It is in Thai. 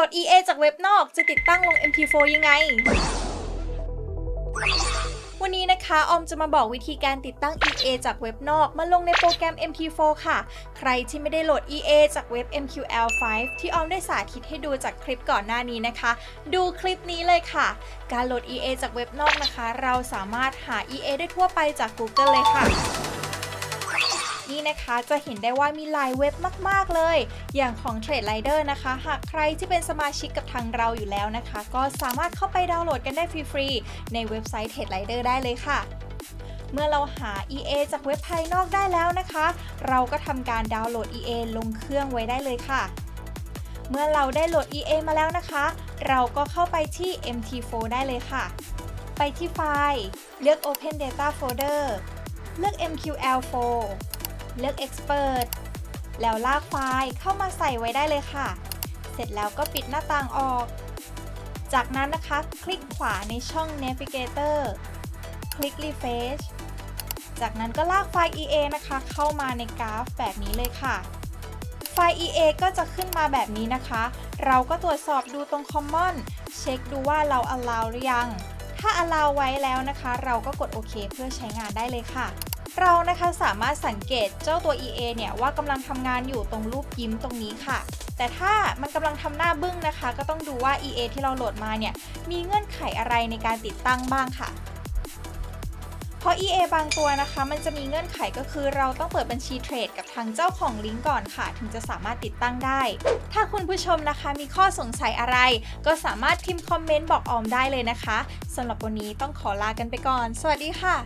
ลด EA จากเว็บนอกจะติดตั้งลง MP4 ยังไง วันนี้นะคะ ออมจะมาบอกวิธีการติดตั้ง EA จากเว็บนอก มาลงในโปรแกรม MT4 ค่ะ ใครที่ไม่ได้โหลด EA จากเว็บ MQL5 ที่ออมได้สาธิตให้ดูจากคลิปก่อนหน้านี้นะคะ ดูคลิปนี้เลยค่ะ การโหลด EA จากเว็บนอกนะคะ เราสามารถหา EA ได้ทั่วไปจาก Google เลยค่ะ นะคะ จะเห็นได้ว่ามีหลายเว็บมาก ๆ เลย อย่างของ Trade Rider นะคะ หากใครที่เป็นสมาชิกกับทางเราอยู่แล้วนะคะ ก็สามารถเข้าไปดาวน์โหลดกันได้ฟรีๆในเว็บไซต์ Trade Rider ได้เลยค่ะเมื่อเราหา EA จากเว็บภายนอกได้แล้วนะคะ เราก็ทำการดาวน์โหลด EA ลงเครื่องไว้ได้เลยค่ะ เมื่อเราได้โหลด EA มาแล้วนะคะ เราก็เข้าไปที่ MT4 ได้เลยค่ะ ไปที่ไฟล์ เลือก Open Data Folder เลือก MQL4 เลือก Expert แล้วลากไฟล์เข้ามาใส่ไว้ได้เลยค่ะ เสร็จแล้วก็ปิดหน้าต่างออก จากนั้นนะคะ คลิกขวาในช่อง Navigator คลิก Refresh จากนั้นก็ลากไฟล์ EA นะคะ เข้ามาในกราฟแบบนี้เลยค่ะ ไฟล์ EA ก็จะขึ้นมาแบบนี้นะคะ เราก็ตรวจสอบดูตรง Common เช็คดูว่าเรา allow หรือยัง ถ้า allow ไว้แล้วนะคะ เราก็กดโอเคเพื่อใช้งานได้เลยค่ะ เรานะคะสามารถสังเกตเจ้าตัว EA เนี่ยว่ากำลังทำงานอยู่ตรงรูปยิ้มตรงนี้ค่ะ แต่ถ้ามันกำลังทำหน้าบึ้งนะคะ ก็ต้องดูว่า EA ที่เราโหลดมาเนี่ยมีเงื่อนไขอะไรในการติดตั้งบ้างค่ะ เพราะ EA บางตัวนะคะ มันจะมีเงื่อนไขก็คือเราต้องเปิดบัญชีเทรดกับทางเจ้าของลิงก์ก่อนค่ะ ถึงจะสามารถติดตั้งได้ ถ้าคุณผู้ชมนะคะมีข้อสงสัยอะไร ก็สามารถพิมพ์คอมเมนต์บอกออมได้เลยนะคะสำหรับวันนี้ต้องขอลากันไปก่อน สวัสดีค่ะ